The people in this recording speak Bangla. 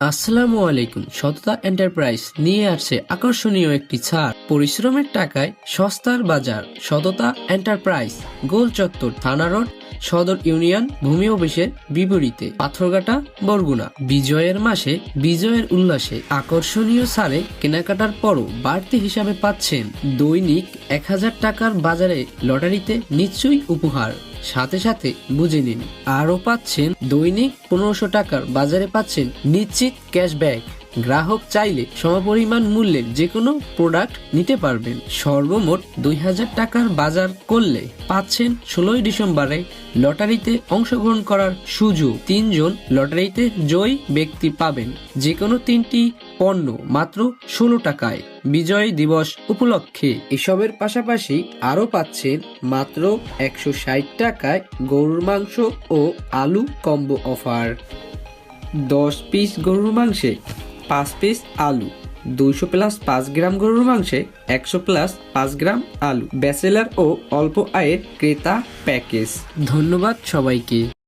আসসালামু আলাইকুম। সততা এন্টারপ্রাইজ নিয়ে আসছে আকর্ষণীয় একটি ছাড়। পরিশ্রমের টাকায় সস্তার বাজার। সততা এন্টারপ্রাইজ গোল চত্বর থানা রোড সদর ইউনিয়ন ভূমি অফিসের বিপরীতে পাথরঘাটা, বরগুনা। বিজয়ের মাসে বিজয়ের উল্লাসে আকর্ষণীয় সারে কেনাকাটার পরও বাড়তি হিসাবে পাচ্ছেন। দৈনিক এক হাজার টাকার বাজারে লটারিতে নিশ্চয়ই উপহার। সাথে সাথে বুঝে নিন, আরও পাচ্ছেন দৈনিক পনেরোশো টাকার বাজারে পাচ্ছেন নিশ্চিত ক্যাশব্যাক। গ্রাহক চাইলে সমপরিমাণ মূল্যের যে কোনো প্রোডাক্ট নিতে পারবেন। সর্বমোট দুই হাজার টাকার বাজার করলে পাচ্ছেন ষোলোই ডিসেম্বরে লটারিতে অংশগ্রহণ করার সুযোগ। তিনজন লটারিতে জয়ী ব্যক্তি পাবেন। যে কোনো তিনটি পণ্য মাত্র ষোলো টাকায়। বিজয় দিবস উপলক্ষে এসবের পাশাপাশি আরও পাচ্ছেন মাত্র একশো ষাট টাকায় গরুর মাংস ও আলু কম্বো অফার। দশ পিস গরুর মাংসে পাঁচ পিস আলু, দুইশো প্লাস পাঁচ গ্রাম গরুর মাংসে একশো প্লাস পাঁচ গ্রাম আলু। ব্যাচেলার ও অল্প আয়ের ক্রেতা প্যাকেজ। ধন্যবাদ সবাইকে।